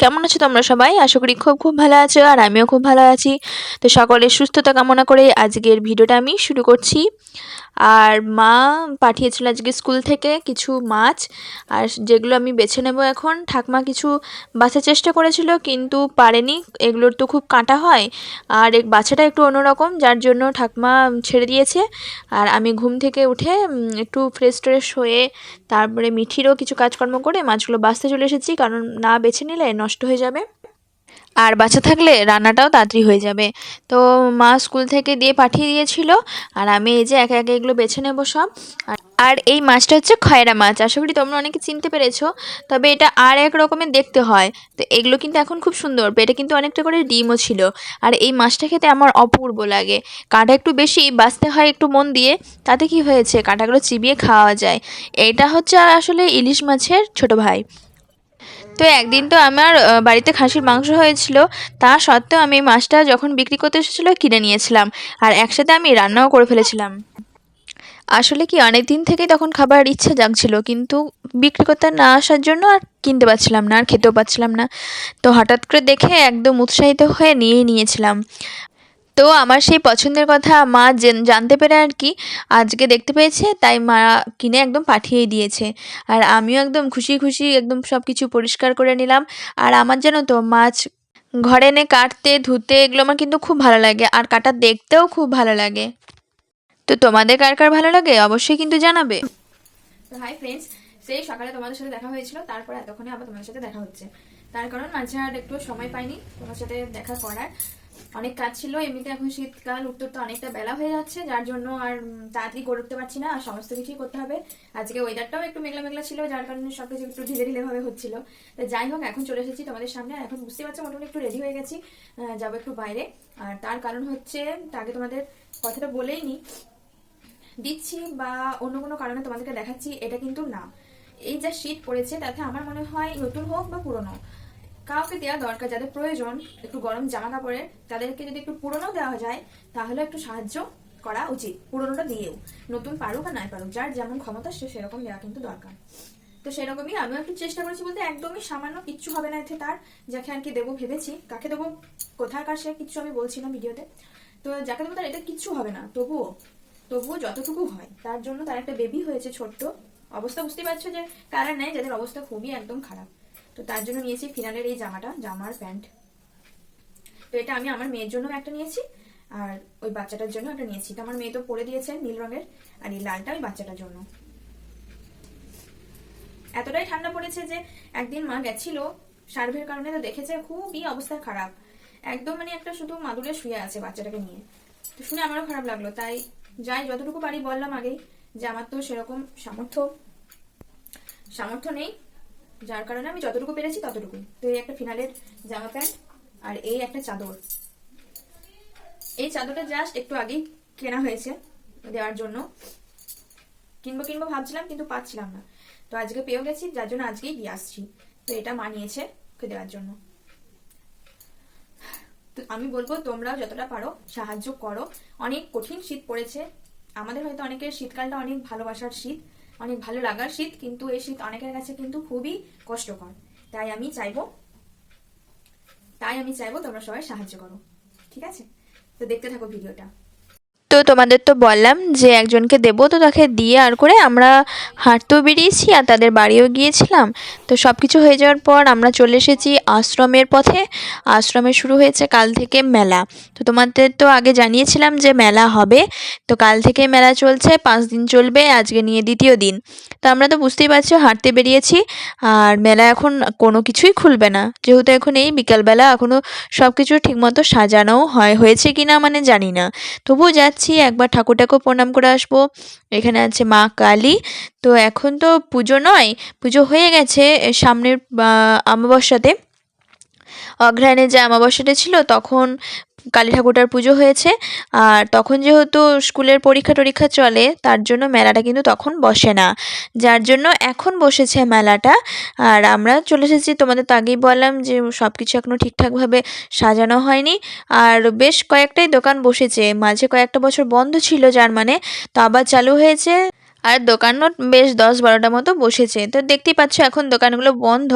কেমন আছো তোমরা সবাই? আশা করি খুব খুব ভালো আছো আর আমিও খুব ভালো আছি। তো সকলের সুস্থতা কামনা করে আজকের ভিডিওটা আমি শুরু করছি। আর মা পাঠিয়েছিল আজকে স্কুল থেকে কিছু মাছ। আর যেগুলো আমি বেছে নেব এখন, ঠাকমা কিছু বাছার চেষ্টা করেছিল, কিন্তু পারেনি। এগুলোর তো খুব কাঁটা হয়। আর এক বাচ্চাটা একটু অন্যরকম, যার জন্য ঠাকমা ছেড়ে দিয়েছে। আর আমি ঘুম থেকে উঠে একটু ফ্রেশ ট্রেশ হয়ে, তারপরে মিঠিরও কিছু কাজকর্ম করে মাছগুলো বাছতে চলে এসেছি। কারণ না বেছে নিলে নষ্ট হয়ে যাবে। আর বাচ্চা থাকলে রান্নাটাও তাড়াতাড়ি হয়ে যাবে। তো মা স্কুল থেকে দিয়ে পাঠিয়ে দিয়েছিল, আর আমি এই যে একে একে এগুলো বেছে নেব সব। আর- এই মাছটা হচ্ছে খয়রা মাছ। আশা করি তোমরা অনেকে চিনতে পেরেছ, তবে এটা আর এক রকমের দেখতে হয়। তো এগুলো কিন্তু এখন খুব সুন্দর, পেটে কিন্তু অনেকটা করে ডিমও ছিল। আর এই মাছটা খেতে আমার অপূর্ব লাগে। কাঁটা একটু বেশি, বাঁচতে হয় একটু মন দিয়ে, তাতে কি হয়েছে? কাঁটাগুলো চিবিয়ে খাওয়া যায়। এটা হচ্ছে আসলে ইলিশ মাছের ছোট ভাই। তো একদিন তো আমার বাড়িতে খাসির মাংস হয়েছিল। তা সত্ত্বেও আমি মাছটা যখন বিক্রি করতে এসেছিল, কিনে নিয়েছিলাম। আর একসাথে আমি রান্নাও করে ফেলেছিলাম। আসলে কি অনেক দিন থেকে তখন খাবার ইচ্ছা জাগছিল, কিন্তু বিক্রি করতে না আসার জন্য আর কিনতে পারছিলাম না, আর খেতেও পারছিলাম না। তো হঠাৎ করে দেখে একদম উৎসাহিত হয়ে নিয়েই নিয়েছিলাম। তো আমার সেই পছন্দের কথা মা জেন- জানতে পেরে আর কি আজকে দেখতে পেয়েছে, তাই মা কিনে একদম পাঠিয়েই দিয়েছে। আর আমিও একদম খুশি খুশি একদম সব কিছু পরিষ্কার করে নিলাম। আর আমার জানো তো, মাছ ঘরে এনে কাটতে, ধুতে এগুলো আমার কিন্তু খুব ভালো লাগে, আর কাটা দেখতেও খুব ভালো লাগে। তো তোমাদের কার কার ভালো লাগে? অবশ্যই কিন্তু জানাবে। হাই ফ্রেন্ডস সেই সকালে তোমাদের সাথে দেখা হয়েছিল, তারপর এতক্ষণে আবার তোমাদের সাথে দেখা হচ্ছে। তার কারণ মাঝে আর একটু সময় পাইনি তোমার সাথে দেখা করার। অনেক কাজ ছিল, এমনিতে এখন শীতকাল, উত্তর তো অনেকটা বেলা হয়ে যাচ্ছে, যার জন্য আর তাড়াতাড়ি করে উঠতে পারছি না, আর সমস্ত কিছুই করতে হবে। আজকে ওয়েদারটাও একটু মেঘলা মেঘলা ছিল, যার কারণে সবকিছু একটু ঢিলে ঢিলে ভাবে হচ্ছিল। তো যাই হোক, এখন চলে এসেছি তোমাদের সামনে, আর এখন বুঝতে পারছ মোটামুটি একটু রেডি হয়ে গেছি যাব একটু বাইরে। আর তার কারণ হচ্ছে আগে তোমাদের কথাটা বলেই নি। দিচ্ছি বা অন্য কোনো কারণে তোমাদেরকে দেখাচ্ছি, এটা কিন্তু না। এই যা শীত পড়েছে, তাতে আমার মনে হয় নতুন হোক বা পুরনো, কাউকে দেওয়া দরকার, যাদের প্রয়োজন, একটু গরম জামা কাপড়ের, তাদেরকে যদি একটু পুরনো দেওয়া যায়, তাহলে একটু সাহায্য করা উচিত, পুরনোটা দিয়েও, নতুন পারুক আর নাই পারুক, যার যেমন ক্ষমতা, সে সেরকম দেওয়া কিন্তু দরকার। তো সেরকমই আমিও একটু চেষ্টা করেছি বলতে একদমই সামান্য কিচ্ছু হবে না এতে তার, যাকে আর কি দেবো ভেবেছি, কাকে দেবো কোথাকার সে কিচ্ছু আমি বলছি না ভিডিওতে, তো যাকে দেবো তার এটা কিচ্ছু হবে না, তবুও তবুও যতটুকু হয়, তার জন্য তার একটা বেবি হয়েছে ছোট্ট অবস্থা বুঝতে পারছ যে কারা নেয়? যাদের অবস্থা খুবই একদম খারাপ। তো তার জন্য নিয়েছি ফিনালের এই জামাটা, জামার প্যান্ট। তো এটা আমি আমার মেয়ের জন্য একটা নিয়েছি, আর ওই বাচ্চাটার জন্য একটা নিয়েছি। তো আমার মেয়ে তো পরে দিয়েছে নীল রঙের, আর এই লালটা ওই বাচ্চাটার জন্য। এতটাই ঠান্ডা পড়েছে যে একদিন মা গেছিল, সার্ভের কারণে তো দেখেছে খুবই অবস্থা খারাপ। একদম মানে একটা শুধু মাদুরে শুয়ে আছে বাচ্চাটাকে নিয়ে। তো শুনে আমারও খারাপ লাগল। তাই যাই, যতটুকু পারি বললাম আগেই। যে আমার তো সেরকম সামর্থ্য সামর্থ্য নেই, যার কারণে আমি যতটুকু পেরেছি ততটুকুই। তো এই একটা ফিনালের জামা প্যান্ট আর এই একটা চাদর। এই চাদরটা জাস্ট একটু আগেই কেনা হয়েছে দেওয়ার জন্য। কিনবো কিনবো ভাবছিলাম, কিন্তু পাচ্ছিলাম না। তো আজকে পেয়েও গেছি, যার জন্য আজকেই দিয়ে আসছি। তো এটা মানিয়েছে ওকে দেওয়ার জন্য। তো আমি বলব, তোমরাও যতটা পারো সাহায্য করো। অনেক কঠিন শীত পড়েছে আমাদের হয়তো অনেকের শীতকালটা অনেক ভালোবাসার শীত, অনেক ভালো লাগার শীত, কিন্তু এই শীত অনেকের কাছে কিন্তু খুবই কষ্টকর। তাই আমি চাইব, তাই আমি চাইব তোমরা সবাই সাহায্য করো, ঠিক আছে? তো দেখতে থাকো ভিডিওটা। তো তোমাদের তো বললাম যে একজনকে দেবো, তো তাকে দিয়ে আর করে আমরা হাঁটতেও বেরিয়েছি আর তাদের বাড়িও গিয়েছিলাম। তো সব কিছু হয়ে যাওয়ার পর আমরা চলে এসেছি আশ্রমের পথে। আশ্রমে শুরু হয়েছে কাল থেকে মেলা। তো তোমাদের তো আগে জানিয়েছিলাম যে মেলা হবে। তো কাল থেকে মেলা চলছে, পাঁচ দিন চলবে, আজকে নিয়ে দ্বিতীয় দিন। তো আমরা তো বুঝতেই পারছ হাঁটতে বেরিয়েছি, আর মেলা এখন কোনো কিছুই খুলবে না। যেহেতু এখন এই বিকালবেলা এখনও সব কিছু ঠিকমতো সাজানোও হয়, হয়েছে কি না মানে জানি না। তবুও যাচ্ছি, একবার ঠাকুরটাকেও প্রণাম করে আসব। এখানে আছে মা কালী। তো এখন তো পুজো নয়, পুজো হয়ে গেছে সামনের অমাবস্যাতে। অঘ্রাণে যে অমাবস্যাটা ছিল, তখন কালী ঠাকুরটার পুজো হয়েছে। আর তখন যেহেতু স্কুলের পরীক্ষা টরীক্ষা চলে, তার জন্য মেলাটা কিন্তু তখন বসে না। যার জন্য এখন বসেছে মেলাটা। আর আমরা চলে এসেছি, তোমাদের তো আগেই বললাম যে সব কিছু এখনও ঠিকঠাকভাবে সাজানো হয়নি। আর বেশ কয়েকটাই দোকান বসেছে। মাঝে কয়েকটা বছর বন্ধ ছিল, যার মানে তো আবার চালু হয়েছে। আর দোকানও বেশ দশ বারোটা মতো বসেছে। তো দেখতেই পাচ্ছ এখন দোকানগুলো বন্ধ।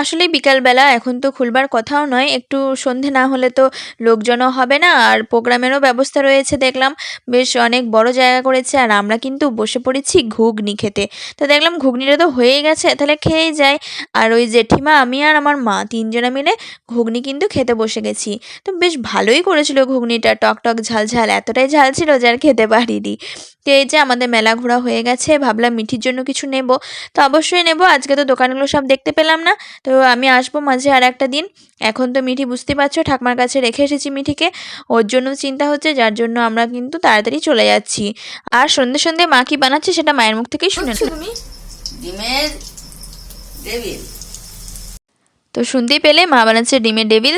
আসলে বিকালবেলা এখন তো খুলবার কথাও নয়। একটু সন্ধে না হলে তো লোকজনও হবে না। আর প্রোগ্রামেরও ব্যবস্থা রয়েছে দেখলাম। বেশ অনেক বড় জায়গা করেছে। আর আমরা কিন্তু বসে পড়েছি ঘুগনি খেতে। তো দেখলাম ঘুগনিটা তো হয়েই গেছে। তাহলে খেয়েই যাই। আর ওই জেঠিমা, আমি আর আমার মা তিনজনে মিলে ঘুগনি কিন্তু খেতে বসে গেছি। তো বেশ ভালোই করেছিল ঘুগনিটা। টক টক ঝাল ঝাল এতটাই ঝাল ছিল যে আর খেতে পারিনি। তো এই যে আমাদের মেলা ঘোরা হয়ে গেছে ভাবলাম মিঠির জন্য কিছু নেব। তো অবশ্যই নেব আজকে তো দোকানগুলো সব দেখতে পেলাম না। তো আমি আসব মাঝে আর একটা দিন। এখন তো মিঠি বুঝতে পারছ ঠাকমার কাছে রেখে এসেছি মিঠিকে। ওর জন্য চিন্তা হচ্ছে যার জন্য আমরা কিন্তু তাড়াতাড়ি চলে যাচ্ছি। আর সন্ধে সন্ধে মা কি বানাচ্ছে সেটা মায়ের মুখ থেকেই শুনে তুমি ডিমের তো শুনতেই পেলে মা বানাচ্ছে ডিমের ডেবিল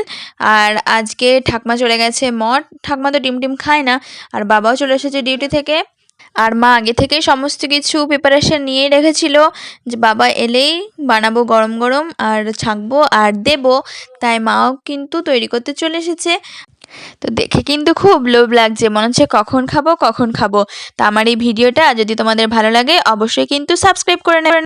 আর আজকে ঠাকমা চলে গেছে মঠ। ঠাকমা তো ডিম টিম খায় না। আর বাবাও চলে এসেছে ডিউটি থেকে। আর মা আগে থেকেই সমস্ত কিছু প্রিপারেশান নিয়েই রেখেছিল যে বাবা এলেই বানাবো গরম গরম আর ছাঁকবো আর দেব। তাই মাও কিন্তু তৈরি করতে চলে এসেছে। তো দেখে কিন্তু খুব লোভ লাগছে, মনে হচ্ছে কখন খাব কখন খাব। তা আমার এই ভিডিওটা, যদি তোমাদের ভালো লাগে, অবশ্যই কিন্তু সাবস্ক্রাইব করে নেবেন